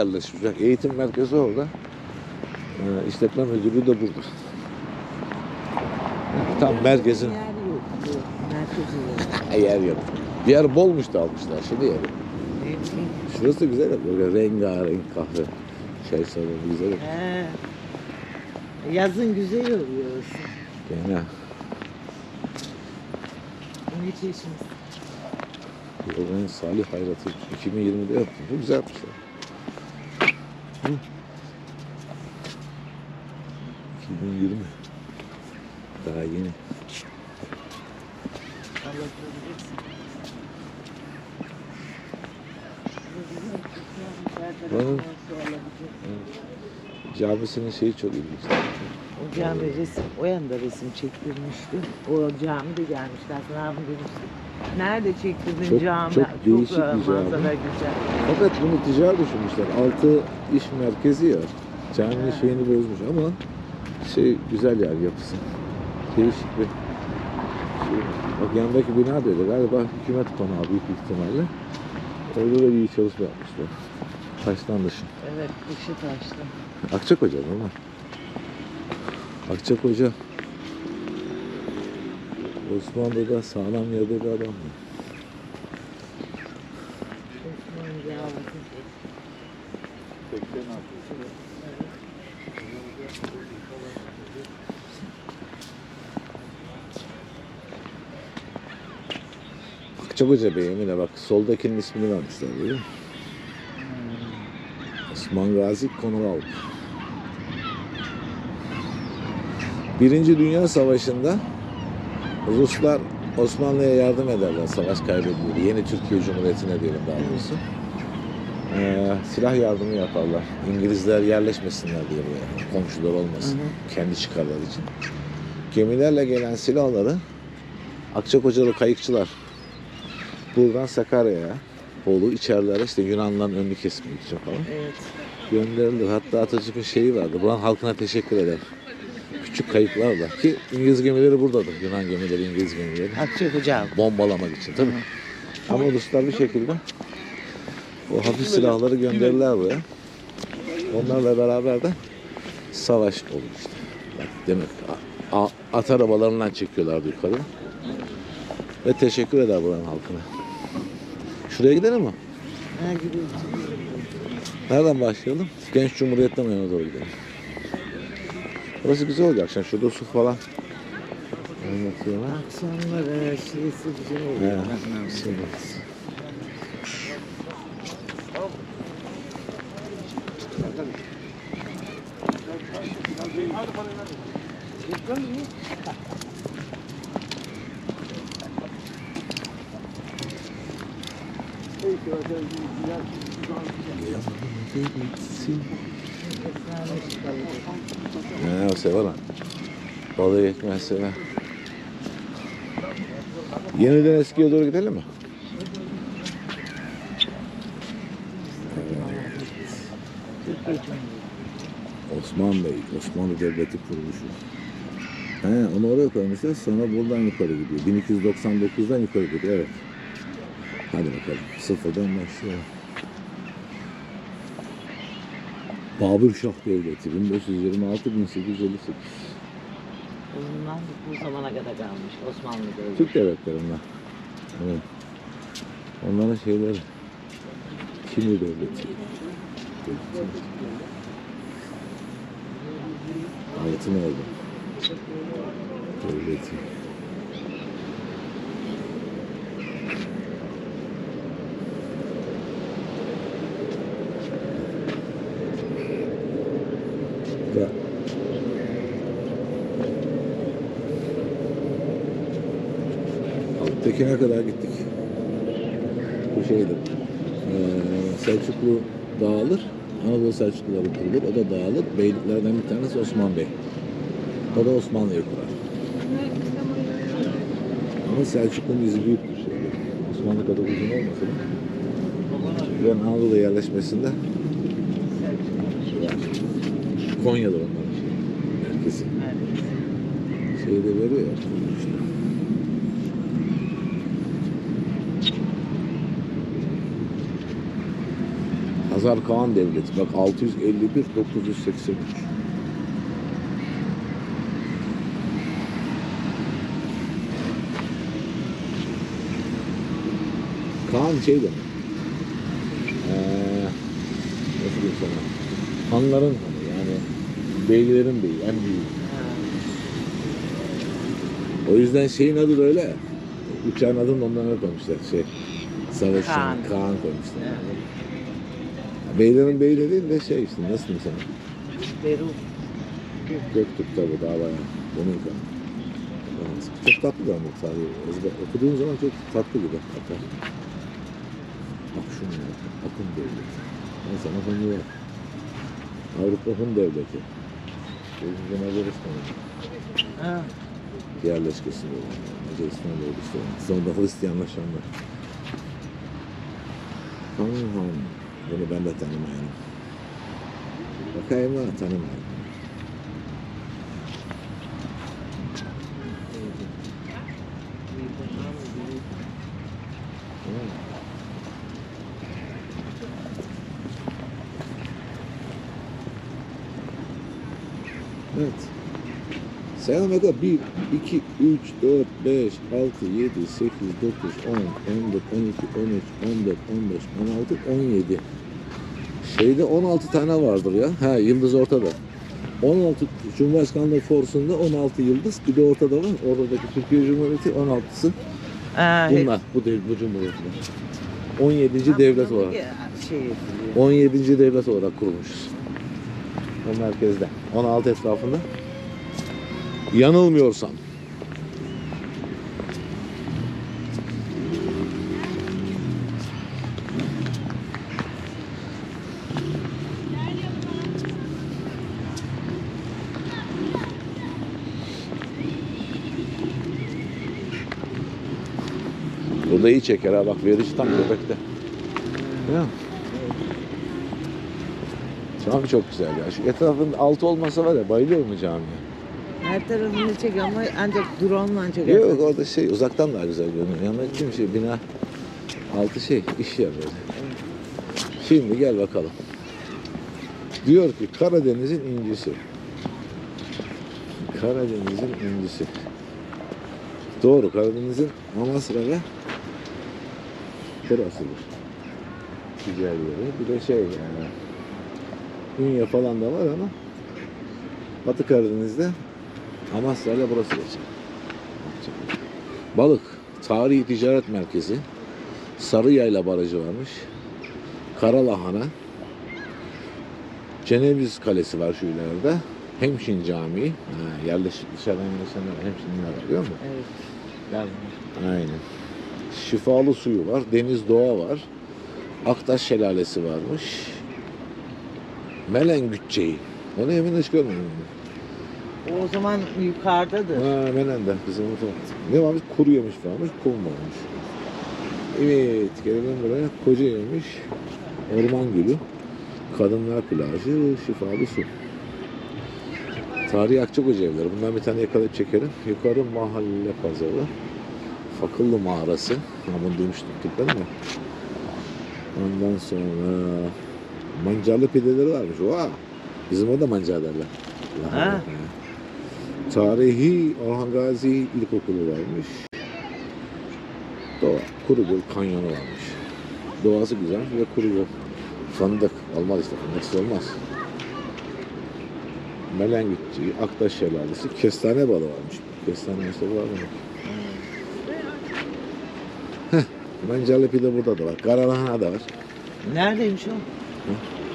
yerleşmiş. Bak, Eğitim merkezi orada. Ee, işletme müdürlüğü de burada. Tam merkezin Yer yok. yer yok. Bir yer bolmuş da almışlar. Şimdi yer yok. Şurası güzel. Böyle rengarenk kahve. Çay salonu güzel. He. Yazın güzel oluyor. orası. Gene. Ne çeşit? Yolun Salih Hayrat'ı 2020'de yaptım. Bu güzel yapmışlar. Hı. 2020. Daha yeni. Alabilirsin. Buranın- Camisinin şeyi çok ilginç. Cami resim, o yanda resim çektirmişti. O cami de gelmişti. Hasan abim demişti. Nerede çektirdin Çok- cami? çok değişik bir e, cami. Manzara güzel. Fakat bunu ticari düşünmüşler. Altı iş merkezi ya. Caminin şeyini bozmuş ama şey güzel yer yapısı. Değişik bir şey. Bak yanındaki bina da öyle. Galiba hükümet konağı büyük ihtimalle. Orada da iyi çalışma yapmışlar. Taştan dışı. Evet, dışı taşlı. Akçakoca değil mi? Akçakoca Osmanlı'da sağlam yerde bir adam mı? Akçakoca Bey Emine bak soldakinin ismini vermişler değil mi? Osman Gazi Konoral. Birinci Dünya Savaşı'nda Ruslar Osmanlı'ya yardım ederler savaş kaybediyor. Yeni Türkiye Cumhuriyeti'ne diyelim daha doğrusu. Ee, silah yardımı yaparlar. İngilizler yerleşmesinler diye buraya. Komşular olmasın. Hı Kendi çıkarları için. Gemilerle gelen silahları Akçakocalı kayıkçılar buradan Sakarya'ya, Bolu içerilere işte Yunanlıların önünü kesmek için falan Evet. gönderilir. Hatta Atatürk'ün şeyi vardı. Buranın halkına teşekkür eder. Küçük kayıklarla ki İngiliz gemileri buradadır. Yunan gemileri, İngiliz gemileri. Akçakoca. Bombalamak için tabii. Ama Ruslar bir şekilde o hafif silahları gönderirler buraya. Onlarla beraber de savaş olur işte. Bak demek a- at arabalarından çekiyorlardı yukarı. Ve teşekkür eder buranın halkına. Şuraya gidelim mi? Ha, gidiyoruz. Nereden başlayalım? Genç Cumhuriyet'ten yana doğru gidelim. Burası güzel olacak. Akşam şurada su falan oynatıyorlar. Akşamlar e, şeysi güzel oluyor. şimdi. Ne o sever ha. Balığı ekmeği sever. Yeniden eskiye doğru gidelim mi? Cumhuriyeti. Osman Bey, Osmanlı Devleti kuruluşu. He, onu oraya koymuşlar. Sonra buradan yukarı gidiyor. 1299'dan yukarı gidiyor. Evet. Hadi bakalım. Sıfırdan başlayalım. Babür Şah Devleti 1526-1858. Bundan bu zamana kadar kalmış Osmanlı Devleti. Türk devletlerinden. Evet. Onların şeyleri. Kimli Devleti. Altın oldu. Devleti. Da. Alttakine kadar gittik. Bu şeydir. Ee, Selçuklu dağılır. Anadolu Selçukluları kurulur. O da dağılır. Beyliklerden bir tanesi Osman Bey. O da Osmanlı'yı kurar. Ama Selçuklu'nun izi büyüktür. Şeyde. Osmanlı kadar uzun olmasa da. Ben Anadolu yerleşmesinde Konya'da onların şey, merkezi. Şeyde veriyor ya. Işte. Hazar Kağan Devleti. Bak 651 983. Kaan şey demek. Ee, nasıl diyeyim sana? Hanların hanı beylerin beyi en büyüğü. O yüzden şeyin adı da öyle. Uçağın adını ondan öyle koymuşlar. Şey, Savaşçı Kaan. Kaan. koymuşlar. Evet. Beylerin beyleri değil de şey işte nasıl diyeyim sana? Peru. Göktürk tabi daha bayağı. Bunun kadar. Çok tatlı da ama tarihi. Ezber- Okuduğun zaman çok tatlı gibi akar. Bak şunu ya. Akın devleti. Ben sana ver. Avrupa Hun devleti. bizim Macaristan'da. Ha. Yerleşkesinde olan. Macaristan'da oluşturan. komm. Hristiyanlaşanlar. Tanrım hanım. Bunu ben de tanımayalım. Bakayım da tanımayalım. Yeah. Evet. Sayalım bakalım. 1, 2, 3, 4, 5, 6, 7, 8, 9, 10, 11, 12, 13, 14, 15, 16, 17. Şeyde 16 tane vardır ya. Ha yıldız ortada. 16 Cumhurbaşkanlığı forsunda 16 yıldız. Bir de ortada var. Oradaki Türkiye Cumhuriyeti 16'sı. Ha, hep- Bunlar. Bu, dev, bu cumhuriyetler. 17. Ha, devlet olarak. Şey yapılıyor. 17. devlet olarak kurulmuşuz. O merkezde. 16 etrafında. Yanılmıyorsam. Burada iyi çeker ha bak verici tam göbekte. Ya. Cami çok güzel ya. Şu etrafın altı olmasa var ya bayılıyorum bu camiye. Her tarafını çek ama ancak drone'la ancak. Yok orada şey uzaktan daha güzel görünüyor. Yanına kim şey bina altı şey iş yer böyle. Şimdi gel bakalım. Diyor ki Karadeniz'in incisi. Karadeniz'in incisi. Doğru Karadeniz'in Amasra ve burasıdır. Güzel yeri. Bir de şey yani Ünye falan da var ama Batı Karadeniz'de Amasra ile burası geçer. Balık, tarihi ticaret merkezi, Sarıyayla Barajı varmış, Karalahana, Ceneviz Kalesi var şu ileride, Hemşin Camii, ha, yerleşik dışarıdan yerleşenler Hemşinliler var biliyor musun? Evet. Yazmış. Aynen. Şifalı suyu var, deniz doğa var, Aktaş Şelalesi varmış, Melen Gütçeyi, onu emin hiç görmedim. O zaman yukarıdadır. Ha Melen'de kızım. Ne varmış? Kuru yemiş varmış, kum varmış. Evet, gelelim buraya. Koca yemiş, orman gülü, kadınlar plajı, şifalı su. Tarihi Akçakoca evleri. Bundan bir tane yakalayıp çekerim. Yukarı mahalle pazarı. Fakıllı mağarası. Ha bunu duymuştuk değil mi? Ondan sonra mancarlı pideleri varmış. Oha! Bizim orada mancar derler. Ha. Tarihi Orhan Gazi İlkokulu varmış. Doğa, Kurugöl Kanyonu varmış. Doğası güzel ve Kurugöl. Fındık olmaz işte fındıksız olmaz. Melengitçi, Aktaş Şelalesi, kestane balı varmış. Kestane işte var mı? Heh, Mancarlı pide burada da var. Karalahana da var. Neredeymiş o?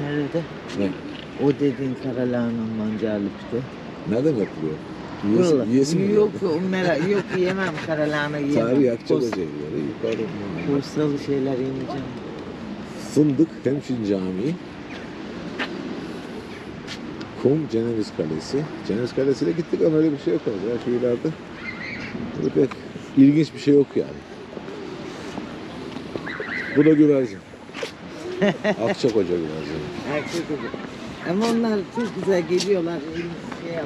Nerede? Ne? O dediğin karalahanın mancarlı pide. Nereden yapılıyor? Buralar. Yiyesi, yiyesi mi? Yok merak yok yemem karalahana yemem. Tarihi Kos- Akçakoca evleri. Yukarıda Kostalı şeyler yemeyeceğim. Fındık, Hemşin Camii, Kum, Ceneviz Kalesi. Ceneviz Kalesi'ne gittik ama öyle bir şey yok orada ya ileride. Böyle pek ilginç bir şey yok yani. Bu da güvercin. Akçakoca güvercin. Erkek gibi. Ama onlar çok güzel geliyorlar.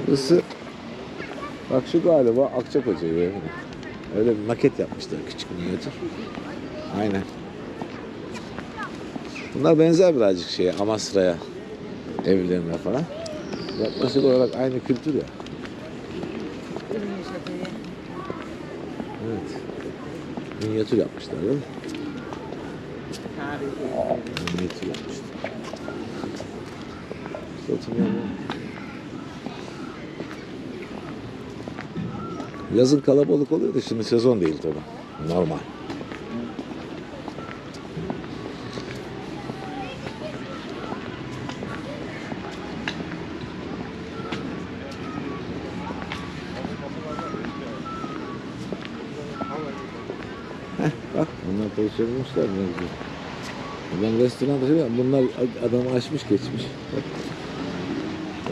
Şey. Isı. Bak şu galiba Akçakoca güvercin. Öyle bir maket yapmışlar küçük minyatür. Aynen. Bunlar benzer birazcık şeye Amasra'ya evlerine falan. Yaklaşık olarak aynı kültür ya. Evet. Minyatür yapmışlar değil mi? Oturmayalım. Yazın kalabalık oluyor da şimdi sezon değil tabii. Normal. Heh, bak onlar pozisyonlamışlar ne güzel. Adam restoranda var, bunlar adamı açmış geçmiş.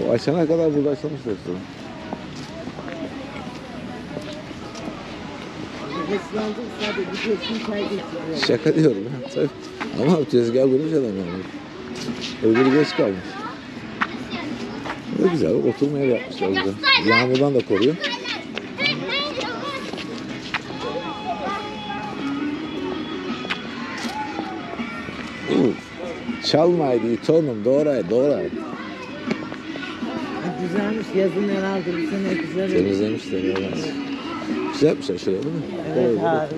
O açana kadar burada açılmış restoran. Şaka diyorum ya. Ama tezgah kurmuş adam yani. Öbürü geç kalmış. Ne güzel. Oturmaya yapmışlar güzel. Yağmurdan da koruyor. Çalmaydı tonum doğray doğray. Ha, Güzelmiş yazın herhalde bu sene güzel. Temizlemişler ya. Güzel yapmışlar şuraya değil mi? Evet Doğru. harika.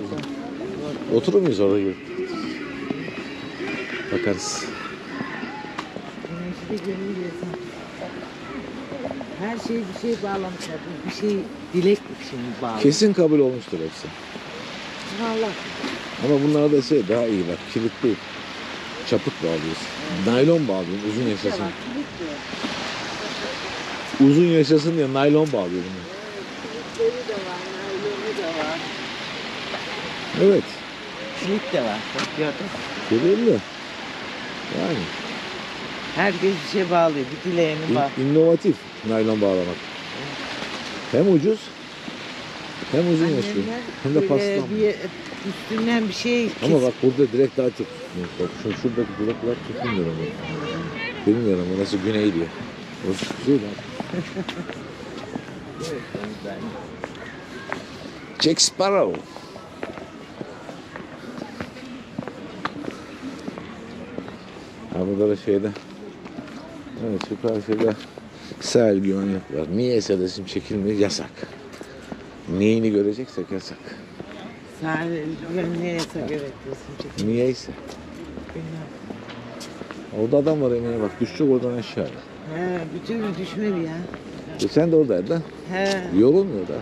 Oturur muyuz orada gibi? Bakarız. Görünce insan. Her şey bir şey bağlamışlar. Bu Bir şey dilek için bağlı. Kesin kabul olmuştur hepsi. Allah. Ama bunlar da şey daha iyi bak kilit değil. Çaput bağlıyorsun. Naylon bağlıyorsun uzun yaşasın. Uzun yaşasın diye naylon bağlıyor bunu. Kilitleri de var, naylonu da var. Evet. Kilit de var. Bak gördün. Yani Herkes bir şey bağlıyor. Bir dileğini bağ. in- innovatif naylon bağlamak. Hem ucuz hem uzun yaşıyor. Hem de paslanmıyor. bir üstünden bir şey Ama kes- bak burada direkt daha çok. Bak şu şuradaki çok bilmiyorum ben. Bilmiyorum orası güney diye. Orası kuzey lan. Jack Sparrow. Ha burada da şeyde Evet şu karşıda sahil güvenlik var. Niyeyse resim çekilmiyor yasak. Neyini göreceksek yasak. Sahil güvenliğe yasak evet çekim. Niyeyse. Bilmem. Orada adam var Emine bak düşecek oradan aşağıya. He, bir türlü düşmedi ya. E sen de oradaydın. He. Yorulmuyor da.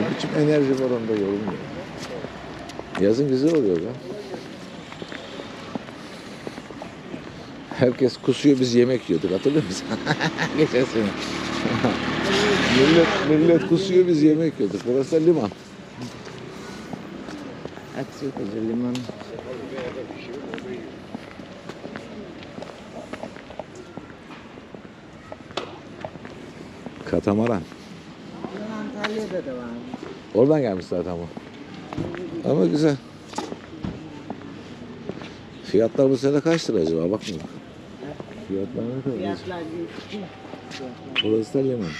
Ne biçim enerji var onda yorulmuyor. Yazın güzel oluyor ya. Herkes kusuyor biz yemek yiyorduk hatırlıyor musun? Geçen sene. Millet, millet kusuyor biz yemek yiyorduk. Burası da liman. Aksiykoca limanı. Katamaran. Antalya'da da var. Oradan gelmiş zaten bu. Ama güzel. Fiyatlar bu sene kaç lira acaba? Bakmayın. Fiyatlar ne kadar? Fiyatlar. Burası da liman.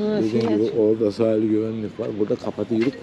Dediğim gibi orada sahil güvenlik var. Burada kapatıyorduk.